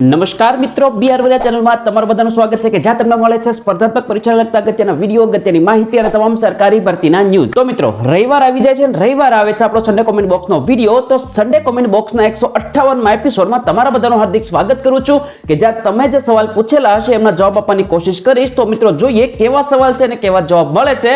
નમસ્કાર મિત્રો બીઆર વરિયા ચેનલમાં તમારું બધાનું સ્વાગત છે કે જ્યાં તમને મળે છે સ્પર્ધાત્મક પરીક્ષા લગતા અગત્યના વીડિયો, અગત્યની માહિતી અને તમામ સરકારી ભરતીના ન્યૂઝ તો મિત્રો, રવિવાર આવી જાય છે રવિવાર આવે છે આપણો સન્ડે કોમેન્ટ બોક્સનો વીડિયો. તો સન્ડે કોમેન્ટ બોક્સના એકસો અઠ્ઠાવનમાં એપિસોડમાં તમારા બધાનું હાર્દિક સ્વાગત કરું છું કે જ્યાં તમે જે સવાલ પૂછેલા હશે, એમના જવાબ આપવાની કોશિશ કરીશ. તો મિત્રો, જોઈએ કેવા સવાલ છે અને કેવા જવાબ મળે છે.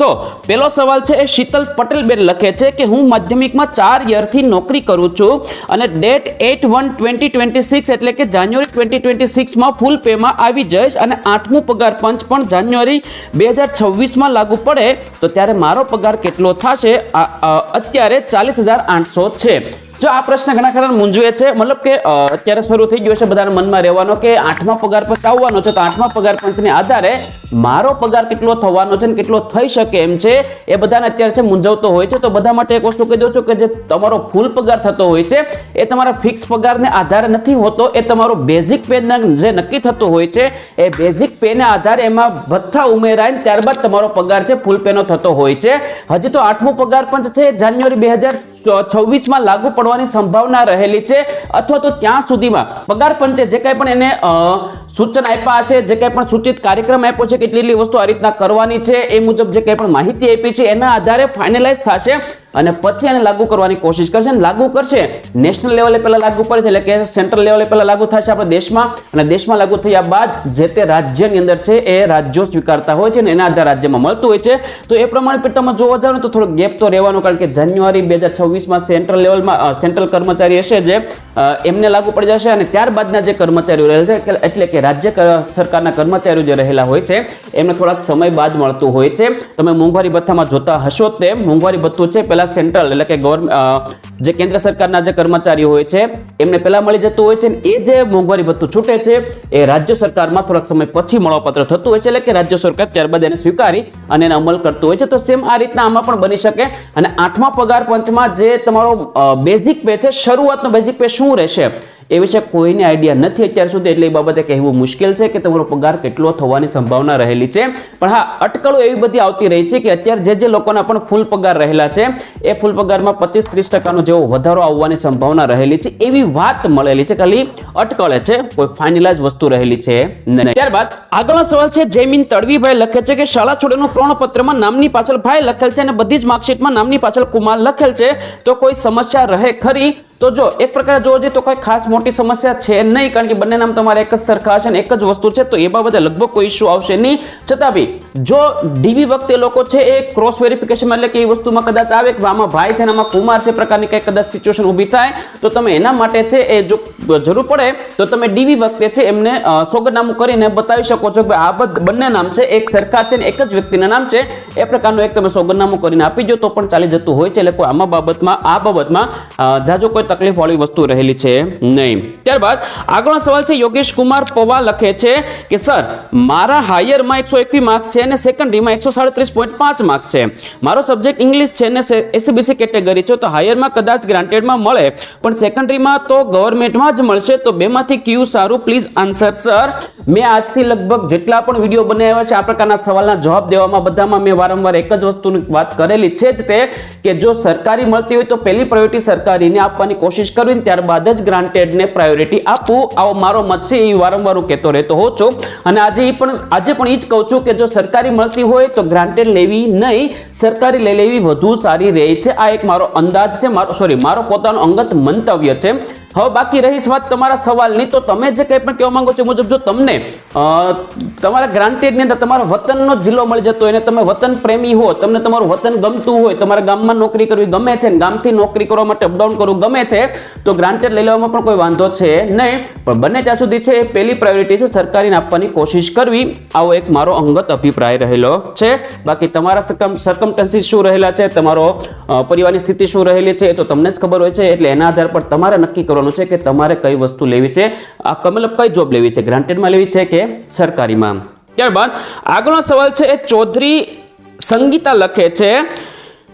તો પહેલો સવાલ છે, એ શીતલ પટેલ બેન લખે છે કે, હું માધ્યમિકમાં ચાર યરથી નોકરી કરું છું અને date eight one twenty twenty six એટલે કે જાન્યુઆરી ટ્વેન્ટી ટ્વેન્ટી સિક્સમાં ફૂલ પેમાં આવી જઈશ અને આઠમું પગાર પંચ પણ જાન્યુઆરી બે હજાર છવ્વીસમાં લાગુ પડે, તો ત્યારે મારો પગાર કેટલો થશે? અત્યારે ચાલીસ હજાર આઠસો છે. જો આ પ્રશ્ન ઘણા ખરા મૂંઝવે છે, મતલબ કે અત્યારે શરૂ થઈ ગયો છે બધાના મનમાં રહેવાનો કે આઠમા પગાર પંચ આવવાનો છે, તો આઠમા પગાર પંચને આધારે મારો પગાર કેટલો થવાનો છે ને કેટલો થઈ શકે એમ છે, એ બધાને અત્યારે છે મૂંઝવતો હોય છે. તો બધા માટે એક વસ્તુ કહી દઉં છું કે જે તમારો ફૂલ પગાર થતો હોય છે, એ તમારા ફિક્સ પગારને આધારે નથી હોતો, એ તમારો બેઝિક પે જે નક્કી થતો હોય છે, એ બેઝિક પેને આધારે એમાં ભથ્થા ઉમેરાય ત્યારબાદ તમારો પગાર છે, ફૂલ પેનો થતો હોય છે. હજી તો આઠમો પગાર પંચ છે, જાન્યુઆરી બે છવ્વીસમાં લાગુ પડવાની સંભાવના રહેલી છે અથવા તો ત્યાં સુધીમાં પગાર પંચે જે કાંઈ પણ એને સૂચન આપ્યા હશે જે કંઈ પણ સૂચિત કાર્યક્રમ આપ્યો છે, કેટલી વસ્તુ આ રીતના કરવાની છે, એ મુજબ જે કંઈ પણ માહિતી આપી છે, એના આધારે ફાઇનલાઇઝ થશે અને પછી એને લાગુ કરવાની કોશિશ કરશે. અને લાગુ કરશે નેશનલ લેવલે પહેલાં લાગુ પડે છે, એટલે કે સેન્ટ્રલ લેવલે પહેલાં લાગુ થશે આપણે દેશમાં. અને દેશમાં લાગુ થયા બાદ જે તે રાજ્યની અંદર છે, એ રાજ્યો સ્વીકારતા હોય છે અને એના આધારે રાજ્યમાં મળતું હોય છે. તો એ પ્રમાણે પણ તમે જોવા જાવ તો થોડો ગેપ તો રહેવાનો, કારણ કે જાન્યુઆરી બે હજાર છવ્વીસમાં સેન્ટ્રલ લેવલમાં સેન્ટ્રલ કર્મચારી હશે જે એમને લાગુ પડી જશે અને ત્યારબાદના જે કર્મચારીઓ રહેલ છે, એટલે કે રાજ્ય સરકારના કર્મચારીઓ જે રહેલા હોય છે, એમને થોડાક સમય બાદ મળતું હોય છે. તમે મોંઘવારી ભથ્થામાં જોતા હશો તે મોંઘવારી ભથ્થું છે પહેલાં સેન્ટ્રલ એટલે કે ગવર્મેન્ટ જે કેન્દ્ર સરકારના જે કર્મચારીઓ હોય છે, એમને પહેલાં મળી જતું હોય છે એ જે મોંઘવારી ભથ્થું છૂટે છે, એ રાજ્ય સરકારમાં થોડાક સમય પછી મળવાપાત્ર થતું હોય છે, એટલે કે રાજ્ય સરકાર ત્યારબાદ એને સ્વીકારી અને એને અમલ કરતું હોય છે. તો સેમ આ રીતના આમાં પણ બની શકે. અને આઠમા પગાર પંચમાં જે તમારો બેઝિક પે છે, શરૂઆતનો બેઝિક પે શું રહેશે? એ વિશે કોઈને આઈડિયા નથી અત્યાર સુધી, એટલે એ બાબતે કહેવું મુશ્કેલ છે કે તમારો પગાર કેટલો થવાની સંભાવના રહેલી છે. પણ હા, અટકળો એવી બધી આવતી રહી છે કે અત્યારે જે જે લોકોના પણ ફૂલ પગાર રહેલા છે, એ ફૂલ પગારમાં પચીસ ત્રીસ ટકાનો જેવો વધારો આવવાની સંભાવના રહેલી છે. એવી વાત મળેલી છે ખાલી અટકળે છે, કોઈ ફાઇનલાઇઝ વસ્તુ રહેલી છે ત્યારબાદ આગળનો સવાલ છે, જયમીન તડવીભાઈ લખે છે કે શાળા છોડેનું પ્રમાણપત્રમાં નામની પાછળ ભાઈ લખેલ છે અને બધી જ માર્કશીટમાં નામની પાછળ કુમાર લખેલ છે. તો કોઈ સમસ્યા રહે ખરી? તો જો, એક પ્રકારે જોવા જઈએ તો કોઈ ખાસ મોટી સમસ્યા છે નહીં, કારણ કે બંને નામ તમારે એક જ સરખા છે અને એક જ વસ્તુ છે, તો એ બાબતે લગભગ કોઈ ઇસ્યુ આવશે નહીં. છતાં બી, જો ડીવી વખતે લોકો છે એ ક્રોસ વેરિફિકેશન એટલે કે એ વસ્તુમાં કદાચ આવે કે આમાં ભાઈ છે અને આમાં કુમાર છે, પ્રકારની કંઈક કદાચ સિચ્યુએશન ઊભી થાય, તો તમે એના માટે છે એ જો જરૂર પડે, તો તમે ડીવી વખતે છે એમને સોગરનામું કરીને બતાવી શકો છો કે આ બધ- બંને નામ છે, એક સરખા છે ને એક જ વ્યક્તિના નામ છે, એ પ્રકારનું એક તમે સોગરનામું કરીને આપી દો તો પણ ચાલી જતું હોય છે. એટલે કોઈ આમાં બાબતમાં, આ બાબતમાં જાજો કોઈ તકલીફ વાળી વસ્તુ રહેલી છે નહીં. ત્યારબાદ આગળનો સવાલ છે, યોગેશ કુમાર પવા લખે છે કે, સર, મારા હાયરમાં એકસો એકવી માર્ક્સ છે અને સેકન્ડરીમાં એકસો સાડત્રીસ પોઈન્ટ પાંચ માર્ક્સ છે. મારો સબ્જેક્ટ ઇંગ્લિશ છે ને એસીબીસી કેટેગરી છે, તો હાયરમાં કદાચ ગ્રાન્ટેડમાં મળે, પણ સેકન્ડરીમાં તો ગવર્મેન્ટમાં જ મળશે, તો બેમાંથી કયું સારું? પ્લીઝ આન્સર સર મેં આજથી લગભગ જેટલા પણ વીડિયો બનાવ્યા છે, આ પ્રકારના સવાલના જવાબ દેવામાં બધામાં મેં વારંવાર એક જ વસ્તુની વાત કરેલી છે જ તે કે જો સરકારી મળતી હોય તો પહેલી પ્રાયોરિટી સરકારીને આપવાની કોશિશ કરવી ત્યારબાદ જ ગ્રાન્ટેડને પ્રાયોરિટી આપવું. આવો મારો મત છે, એ વારંવાર હું કહેતો રહેતો હોઉં છું. અને આજે એ પણ, આજે પણ એ જ કહું છું કે જો સરકારી મળતી હોય તો ગ્રાન્ટેડ લેવી નહીં, સરકારી લઈ લેવી વધુ સારી રહે છે. આ એક મારો અંદાજ છે, મારો સોરી મારો પોતાનો અંગત મંતવ્ય છે. હવે બાકી રહી વાત તમારા સવાલની, તો તમે જે કંઈ પણ કહેવા માંગો છો મુજબ જો તમને તમારા ગ્રાન્ટેડની અંદર તમારા વતનનો જિલ્લો મળી જતો હોય અને તમે વતન પ્રેમી હો, તમને તમારું વતન ગમતું હોય, તમારા ગામમાં નોકરી કરવી ગમે છે ને ગામથી નોકરી કરવા માટે અપડાઉન કરવું ગમે છે, તો ગ્રાન્ટેડ લઈ લેવામાં પણ કોઈ વાંધો છે નહીં. પણ બંને ત્યાં સુધી છે, એ પહેલી પ્રાયોરિટી છે સરકારીને આપવાની કોશિશ કરવી. આવો એક મારો અંગત અભિપ્રાય રહેલો છે. બાકી તમારા સરકમટન્સીસ શું રહેલા છે, તમારો પરિવારની સ્થિતિ શું રહેલી છે, એ તો તમને જ ખબર હોય છે, એટલે એના આધાર પર તમારે નક્કી કરવાનું છે કે તમારે કઈ વસ્તુ લેવી છે. આ મતલબ કઈ જોબ લેવી છે? ગ્રાન્ટેડમાં લેવી છે કે સરકારીમાં ત્યારબાદ આગળનો સવાલ છે એ ચૌધરી સંગીતા લખે છે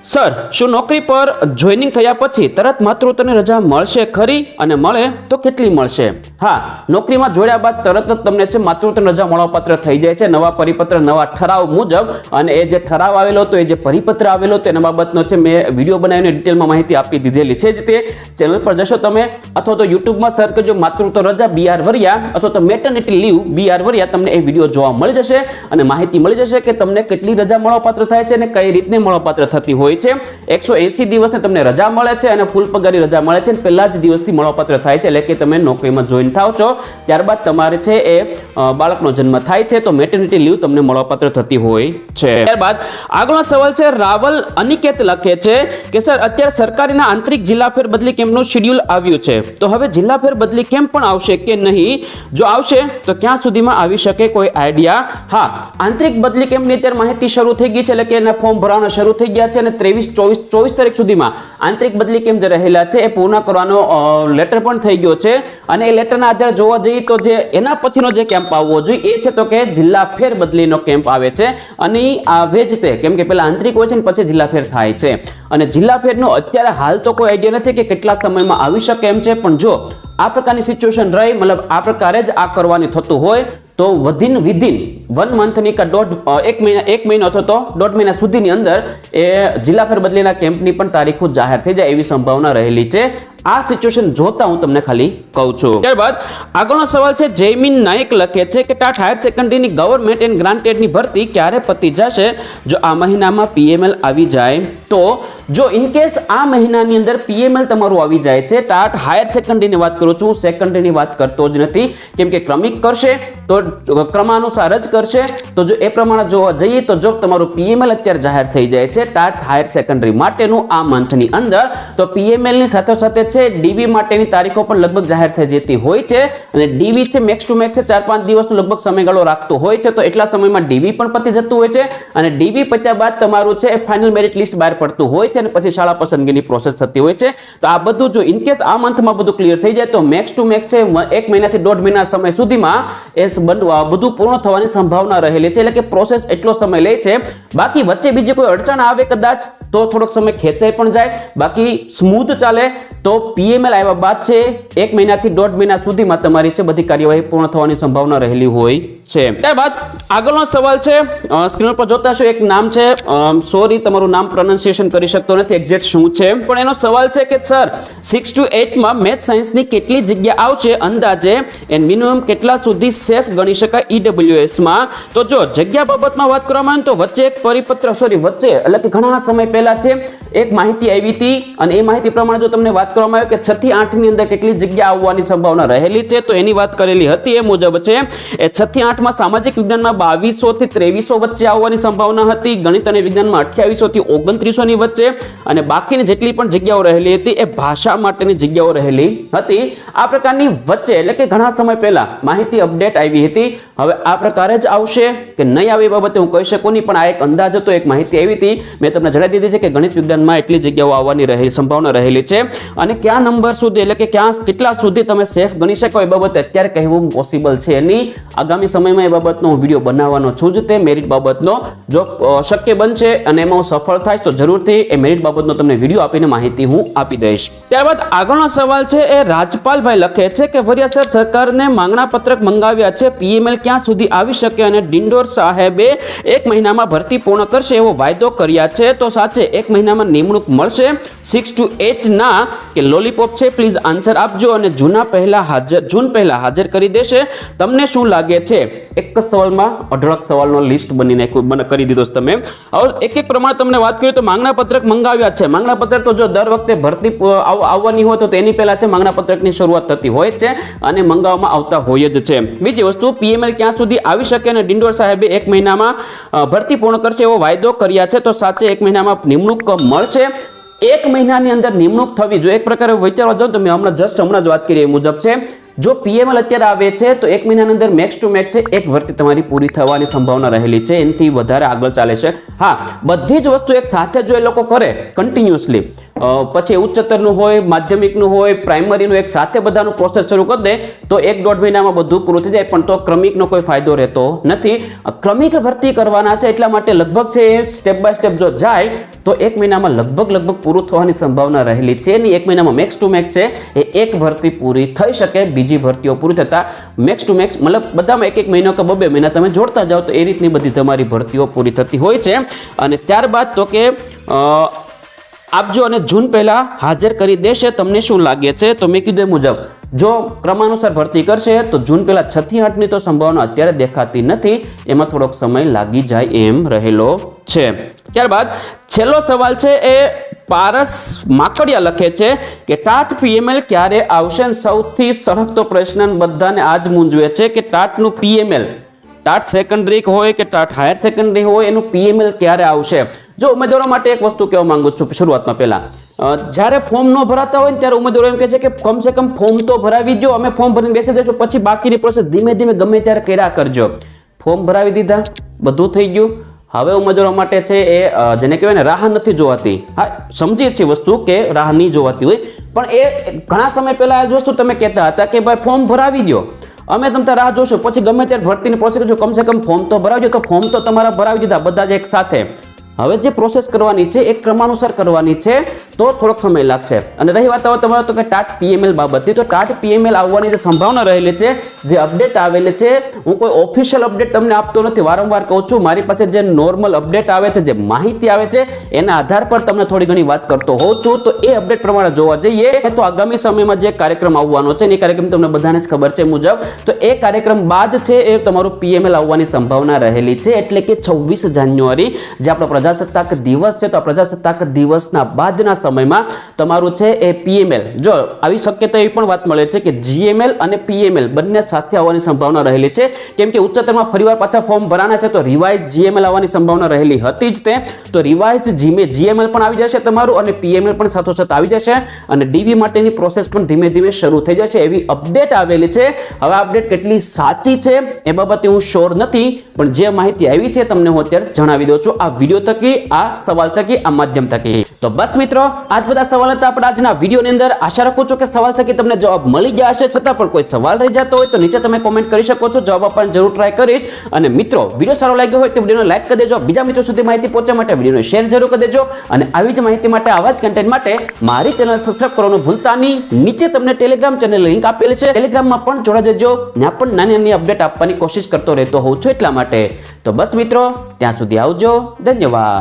સર, શું નોકરી પર જોઈનિંગ થયા પછી તરત માતૃત્વની રજા મળશે ખરી? અને મળે તો કેટલી મળશે? હા, નોકરીમાં જોડ્યા બાદ તરત જ તમને છે માતૃત્વની રજા મળવાપાત્ર થઈ જાય છે. નવા પરિપત્ર, નવા ઠરાવ મુજબ. અને એ જે ઠરાવ આવેલો હતો, એ જે પરિપત્ર આવેલો તેના બાબતનો છે મેં વીડિયો બનાવીને ડિટેલમાં માહિતી આપી દીધેલી છે. જ તે ચેનલ પર જશો તમે, અથવા તો યુટ્યુબમાં સર્ચ કરજો માતૃત્વ રજા બીઆર વરિયા, અથવા તો મેટર્નિટી લીવ બીઆર વરિયા, તમને એ વીડિયો જોવા મળી જશે. અને માહિતી મળી જશે કે તમને કેટલી રજા મળવાપાત્ર થાય છે અને કઈ રીતને મળવાપાત્ર થતી હોય છે. એકસો એસી દિવસને તમને રજા મળે છે અને ફૂલ પગારી રજા મળે છે પહેલા જ દિવસથી મળવાપાત્ર થાય છે એટલે કે તમે નોકરીમાં જોઈન થાવ છો. ત્યારબાદ તમારે છે એ બાળકનો જન્મ થાય છે તો મેટર્નિટી લીવ તમને મળવાપાત્ર થતી હોય છે. ત્યારબાદ આગળનો સવાલ છે, રાવલ અનિકેત લખે છે કે, સર, અત્યારે સરકારીના આંતરિક જિલ્લા ફેર બદલી કેમ્પનું શેડ્યુલ આવ્યું છે? તો હવે જિલ્લા ફેર બદલી કેમ્પ પણ આવશે કે નહીં? જો આવશે, તો ક્યાં સુધીમાં આવી શકે કોઈ આઈડિયા હા, આંતરિક બદલી કેમ્પની અત્યારે માહિતી શરૂ થઈ ગઈ છે એટલે કે એના ફોર્મ ભરવાના શરૂ થઈ ગયા છે અને ત્રેવીસ, ચોવીસ ચોવીસ તારીખ સુધીમાં આંતરિક બદલી કેમ્પ જે રહેલા છે એ પૂર્ણ કરવાનો લેટર પણ થઈ ગયો છે. અને એ લેટરના આધારે જોવા જઈએ તો જે એના પછીનો જે કેમ્પ આવવો જોઈએ એ છે તો કે જિલ્લા ફેર બદલીનો કેમ્પ આવે છે. અને આવે જ તે, કેમ કે પહેલાં આંતરિક હોય છે ને પછી જિલ્લા ફેર થાય છે. અને જિલ્લા ફેરનો અત્યારે હાલ તો કોઈ આઈડિયા નથી કે કેટલા સમયમાં આવી શકે એમ છે. પણ જો આ પ્રકારની સિચ્યુએશન રહી, મતલબ આ પ્રકારે જ આ કરવાની થતું હોય તો વધીન વિધિન વન મંથની કે દોઢ એક મહિના, એક મહિનો અથવા તો દોઢ મહિના સુધીની અંદર એ જિલ્લા ફેર બદલીના કેમ્પની પણ તારીખો જાહેર થઈ જાય એવી સંભાવના રહેલી છે. આ સિચ્યુએશન જોતા હું તમને ખાલી કહું છું. ત્યારબાદ આગળનો સવાલ છે, જયમીન નાયક લખે છે કે ટાટ હાયર સેકન્ડરીની ગવર્મેન્ટ એન્ડ ગ્રાન્ટેડની ભરતી ક્યારે પતી જશે? જો આ મહિનામાં પીએમએલ આવી જાય તો જો ઇનકેસ આ મહિનાની અંદર પીએમએલ તમારું આવી જાય છે ટાટ હાયર સેકન્ડરીની વાત કરું છું. સેકન્ડરીની વાત કરતો જ નથી. કેમ કે ક્રમિક કરશે, તો ક્રમાનુસાર જ કરશે. તો જો એ પ્રમાણે જોવા જઈએ તો જો તમારું પીએમએલ અત્યારે જાહેર થઈ જાય છે ટાટ હાયર સેકન્ડરી માટેનું આ મંથની અંદર, તો પીએમએલની સાથે સાથે છે ડીવી માટેની તારીખો પણ લગભગ જાહેર થઈ જતી હોય છે અને ડીવી છે મેક્સ ટુ મેક્સ છે, ચાર પાંચ દિવસનો લગભગ સમયગાળો રાખતો હોય છે, તો એટલા સમયમાં ડીવી પણ પતી જતું હોય છે અને ડીવી પત્યા બાદ તમારું છે, એ ફાઇનલ મેરિટ લિસ્ટ બહાર પડતું હોય છે અને પછી શાળા પસંદગીની પ્રોસેસ થતી હોય છે. તો આ બધું જો ઇન કેસ આ મંથમાં બધું ક્લિયર થઈ જાય, તો મેક્સ ટુ મેક્સ છે, એક મહિનાથી દોઢ મહિના સમય સુધીમાં એ બધું પૂર્ણ થવાની સંભાવના રહેલી છે એટલે કે પ્રોસેસ એટલો સમય લે છે. બાકી વચ્ચે બીજી કોઈ અડચણ આવે કદાચ? તો થોડોક સમય ખેંચાઈ પણ જાય. બાકી સ્મૂથ ચાલે તો પીએમએલ આવ્યા બાદ છે, એક મહિનાથી દોઢ મહિના સુધીમાં તમારી છે બધી કાર્યવાહી પૂર્ણ થવાની સંભાવના રહેલી હોય છે. ત્યારબાદ આગળનો સવાલ છે સ્ક્રીન પર જોતા છો એક નામ છે સોરી તમારું નામ પ્રોનાઉન્સિએશન કરી શકતો નથી એક્ઝેક્ટ શું છે? પણ એનો સવાલ છે કે સર સિક્સ ટુ એટમાં મેથ સાયન્સની કેટલી જગ્યા આવશે? અંદાજે એન્ડ મિનિમમ કેટલા સુધી સેફ ગણી શકાય ઈડબ્લ્યુએસમાં તો જો જગ્યા બાબતમાં વાત કરવામાં આવે તો વચ્ચે એક પરિપત્ર સોરી વચ્ચે, એટલે કે ઘણા સમય પહેલા છે. એક માહિતી આવી હતી અને એ માહિતી પ્રમાણે જો તમને વાત કરવામાં આવે કે છ થી આઠની અંદર કેટલી જગ્યા આવવાની સંભાવના રહેલી છે, તો એની વાત કરેલી હતી એ મુજબ છે એ છ થી આઠમાં સામાજિક વિજ્ઞાનમાં બાવીસો થી ત્રેવીસો વચ્ચે આવવાની સંભાવના હતી, ગણિત અને વિજ્ઞાનમાં અઠ્યાવીસો થી ઓગણત્રીસો ની વચ્ચે અને બાકીની જેટલી પણ જગ્યાઓ રહેલી હતી એ ભાષા માટેની જગ્યાઓ રહેલી હતી. આ પ્રકારની વચ્ચે એટલે કે ઘણા સમય પહેલા માહિતી અપડેટ આવી હતી. હવે આ પ્રકારે જ આવશે કે નહીં આવે બાબતે હું કહી શકું નહીં, પણ આ એક અંદાજ હતો, એક માહિતી આવી હતી. મેં તમને જણાવી દીધી છે કે ગણિત વિજ્ઞાનમાં એટલી જગ્યાઓ આવવાની રહેલી, સંભાવના રહેલી છે. અને કયા નંબર સુધી એટલે કે ક્યાં કેટલા સુધી તમે સેફ ગણી શકો એ બાબતે અત્યારે કહેવું પોસિબલ છે. નહીં આગામી સમયમાં એ બાબતનો હું વીડિયો બનાવવાનો છું જ. તે મેરિટ બાબતનો જો શક્ય બનશે અને એમાં હું સફળ થાય તો જરૂરથી એ મેરિટ બાબતનો તમને વીડિયો આપીને માહિતી હું આપી દઈશ. ત્યારબાદ આગળનો સવાલ છે, એ રાજપાલભાઈ લખે છે કે વરિયાસર સરકારને માંગણા પત્રક મંગાવ્યા છે. પીએમએલ ક્યાં સુધી આવી શકે? અને ડિંડોર સાહેબે એક મહિનામાં ભરતી પૂર્ણ કરશે એવો વાયદો કર્યા છે. તો સાચે એક મહિનામાં નિમણૂક મળશે. સિક્સ ટુ એટ ના કે લોલીપોપ છે પ્લીઝ આન્સર આપજો અને જૂના પહેલાં હાજર, જૂન પહેલાં હાજર કરી દેશે. તમને શું લાગે છે? એક જ સવાલમાં અઢળક સવાલનો લિસ્ટ બની નાખ્યું મને કરી દીધો છે તમે. હવે એક એક પ્રમાણે તમને વાત કરીએ તો માંગણા પત્રક મંગાવ્યા છે. માંગણા પત્રક તો જો દર વખતે ભરતી આવવાની હોય તો તેની પહેલાં છે માંગણા પત્રકની શરૂઆત થતી હોય છે અને મંગાવવામાં આવતા હોય જ છે. બીજી વસ્તુ પીએમએલ ક્યાં સુધી આવી શકે અને ડિંડોર સાહેબે એક મહિનામાં ભરતી પૂર્ણ કરશે એવો વાયદો કર્યા છે. તો સાચે એક મહિનામાં નિમણૂક મળશે. એક મહિનાની અંદર નિમણૂક થવી જો એક પ્રકારે વિચારવા જાઓ તો મેં હમણાં જસ્ટ હમણાં જ વાત કરી એ મુજબ છે. જો પીએમએલ અત્યારે આવે છે, તો એક મહિનાની અંદર મેક્સ ટુ મેક્સ છે, એક ભરતી તમારી પૂરી થવાની સંભાવના રહેલી છે. એનાથી વધારે આગળ ચાલે છે. હા, બધી જ વસ્તુ એક સાથે જો એ લોકો કરે કન્ટિન્યુઅસલી પછી ઉચ્ચતરનું હોય, માધ્યમિકનું હોય પ્રાઇમરીનું એક સાથે બધાનું પ્રોસેસ શરૂ કરી દે, તો એક દોઢ મહિનામાં બધું પૂરું થઈ જાય. પણ તો ક્રમિકનો કોઈ ફાયદો રહેતો નથી. ક્રમિક ભરતી કરવાના છે એટલા માટે લગભગ છે સ્ટેપ બાય સ્ટેપ જો જાય, તો એક મહિનામાં લગભગ લગભગ પૂરું થવાની સંભાવના રહેલી છે. એની એક મહિનામાં મેક્સ ટુ મેક્સ છે. એ એક ભરતી પૂરી થઈ શકે બીજી ભરતીઓ પૂરી થતા મેક્સ ટુ મેક્સ મતલબ બધામાં એક એક મહિનો કે બબે મહિના તમે જોડતા જાઓ તો એ રીતની બધી તમારી ભરતીઓ પૂરી થતી હોય છે. અને ત્યારબાદ તો કે આપજો અને જૂન પહેલા હાજર કરી દેશે, તમને શું લાગે છે? તો મેં કીધું એ મુજબ, જો ક્રમાનુસાર ભરતી કરશે, તો જૂન પહેલા છથી આઠની તો સંભાવના અત્યારે દેખાતી નથી. એમાં થોડોક સમય લાગી જાય એમ રહેલો છે. ત્યારબાદ છેલ્લો સવાલ છે એ પારસ માકડિયા લખે છે કે ટાટ પીએમએલ ક્યારે આવશે સૌથી સળગતો પ્રશ્ન બધાને આજ મૂંઝવે છે કે ટાટનું પીએમએલ, ટાટ સેકન્ડરી હોય કે ટાટ હાયર સેકન્ડરી હોય, એનું પીએમએલ ક્યારે આવશે? જો ઉમેદવારો માટે એક વસ્તુ કહેવા માંગુ છું શરૂઆતમાં પહેલા. જ્યારે ફોર્મ ન ભરાતા હોય ત્યારે ઉમેદવારો એમ કહે છે કે કમસે કમ ફોર્મ તો ભરાવી દો અમે ફોર્મ ભરીને બેસી જશું પછી બાકીની પ્રોસેસ ધીમે ધીમે ગમે ત્યારે કર્યા કરજો. ફોર્મ ભરાવી દીધા, બધું થઈ ગયું. હવે ઉમેદવારો માટે છે એ જેને કહેવાય ને રાહ નથી જોવાતી. હા, સમજીએ છીએ વસ્તુ કે રાહ નહીં જોવાતી હોય. પણ એ ઘણા સમય પહેલા જ વસ્તુ તમે કહેતા હતા કે ભાઈ ફોર્મ ભરાવી દો. અમે તમને રાહ જોશું. પછી ગમે ત્યારે ભરતીની પ્રોસેસ જો કમસે કમ ફોર્મ તો ભરાવજો. તો ફોર્મ તો તમારા ભરાવી દીધા બધા જ એક સાથે. હવે જે પ્રોસેસ કરવાની છે એ ક્રમાનુસાર કરવાની છે તો થોડોક સમય લાગશે. અને રહી વાત તમારો તો કે ટાટ પીએમએલ બાબતની તો ટાટ પીએમએલ આવવાની જે સંભાવના રહેલી છે, જે અપડેટ આવેલી છે, હું કોઈ ઓફિશિયલ અપડેટ તમને આપતો નથી, વારંવાર કહું છું, મારી પાસે જે નોર્મલ અપડેટ આવે છે, જે માહિતી આવે છે, એના આધાર પર તમને થોડી ઘણી વાત કરતો હોઉં છું. તો એ અપડેટ પ્રમાણે જોવા જઈએ તો આગામી સમયમાં જે કાર્યક્રમ આવવાનો છે એ કાર્યક્રમ તમને બધાને જ ખબર છે મુજબ, તો એ કાર્યક્રમ બાદ છે એ તમારું પીએમએલ આવવાની સંભાવના રહેલી છે, એટલે કે છવ્વીસ જાન્યુઆરી, જે આપણો પ્રજાસત્તાક દિવસ છે, તો પ્રજાસત્તાક દિવસના બાદના સમયમાં તમારું છે એ પીએમએલ જો આવી શક્યતા એવી પણ વાત મળે છે કે જીએમએલ અને પીએમએલ બંને સાથે આવવાની સંભાવના રહેલી છે. કેમ કે ઉચ્ચતરમાં ફરીવાર પાછા ફોર્મ ભરાના છે, તો રિવાઇઝ જીએમએલ આવવાની સંભાવના રહેલી હતી જ તે. તો રિવાઇઝ જીમે જીએમએલ પણ આવી જશે તમારું અને પીએમએલ પણ સાથોસાથ આવી જશે અને ડીવી માટેની પ્રોસેસ પણ ધીમે ધીમે શરૂ થઈ જશે એવી અપડેટ આવેલી છે. હવે અપડેટ કેટલી સાચી છે એ બાબતે હું શ્યોર નથી, પણ જે માહિતી આવી છે તમને હું અત્યારે જણાવી દઉં છું આ વીડિયો થકી, આ સવાલ થકી, આ માધ્યમ થકી. તો બસ મિત્રો આજ બધા સવાલ હતા આપણે આજના વિડીયોની અંદર. આશા રાખું છું કે સવાલ થકી તમને જવાબ મળી ગયા હશે. છતાં પણ કોઈ સવાલ રહી જતો હોય તો નીચે તમે કોમેન્ટ કરી શકો છો. જવાબ આપવાની જરૂર ટ્રાય કરીશ. અને મિત્રો, વીડિયો સારો લાગ્યો હોય તો વિડીયોને લાઈક કરી દેજો. બીજા મિત્રો સુધી માહિતી પહોંચવા માટે વિડીયોને શેર જરૂર કરી દેજો. અને આવી જ માહિતી માટે આવા જ કન્ટેન્ટ માટે મારી ચેનલ સબસ્ક્રાઈબ કરવાનું ભૂલતા નહીં. નીચે તમને ટેલિગ્રામ ચેનલ લિંક આપેલી છે. ટેલિગ્રામમાં પણ જોડા દેજો ત્યાં પણ નાની નાની અપડેટ આપવાની કોશિશ કરતો રહેતો હોઉં છું એટલા માટે. તો બસ મિત્રો, ત્યાં સુધી આવજો. ધન્યવાદ.